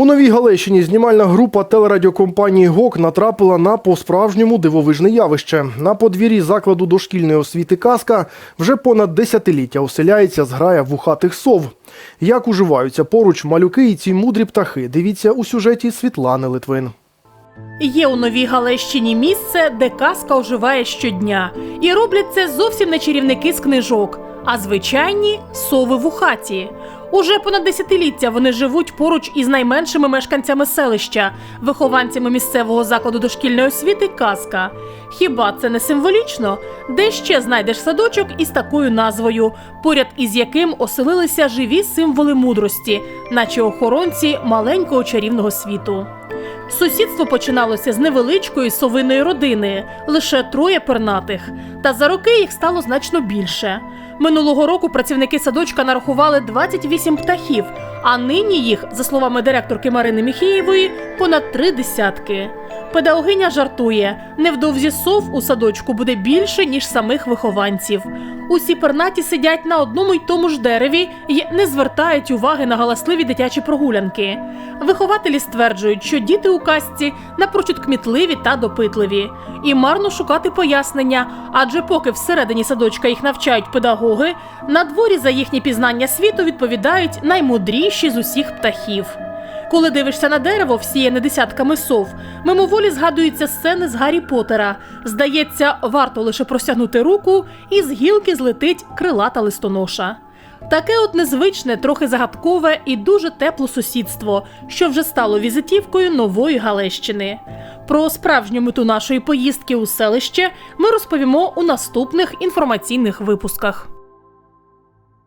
У Новій Галещині знімальна група телерадіокомпанії ГОК натрапила на по-справжньому дивовижне явище. На подвір'ї закладу дошкільної освіти Казка вже понад десятиліття оселяється зграя вухатих сов. Як уживаються поруч малюки і ці мудрі птахи, дивіться у сюжеті Світлани Литвин. Є у Новій Галещині місце, де казка оживає щодня. І роблять це зовсім не чарівники з книжок, а звичайні сови вухаті. Уже понад десятиліття вони живуть поруч із найменшими мешканцями селища, вихованцями місцевого закладу дошкільної освіти Казка. Хіба це не символічно? Де ще знайдеш садочок із такою назвою, поряд із яким оселилися живі символи мудрості, наче охоронці маленького чарівного світу. Сусідство починалося з невеличкої совиної родини, лише троє пернатих. Та за роки їх стало значно більше. Минулого року працівники садочка нарахували 28 птахів, а нині їх, за словами директорки Марини Міхієвої, понад три десятки. Педагогиня жартує: невдовзі сов у садочку буде більше, ніж самих вихованців. Усі пернаті сидять на одному й тому ж дереві і не звертають уваги на галасливі дитячі прогулянки. Вихователі стверджують, що діти у казці напрочуд кмітливі та допитливі. І марно шукати пояснення, адже поки всередині садочка їх навчають педагоги, на дворі за їхнє пізнання світу відповідають наймудріші з усіх птахів. Коли дивишся на дерево, всіяне десятками сов, мимоволі згадуються сцени з Гаррі Поттера. Здається, варто лише простягнути руку, і з гілки злетить крилата листоноша. Таке от незвичне, трохи загадкове і дуже тепле сусідство, що вже стало візитівкою нової Галещини. Про справжню мету нашої поїздки у селище ми розповімо у наступних інформаційних випусках.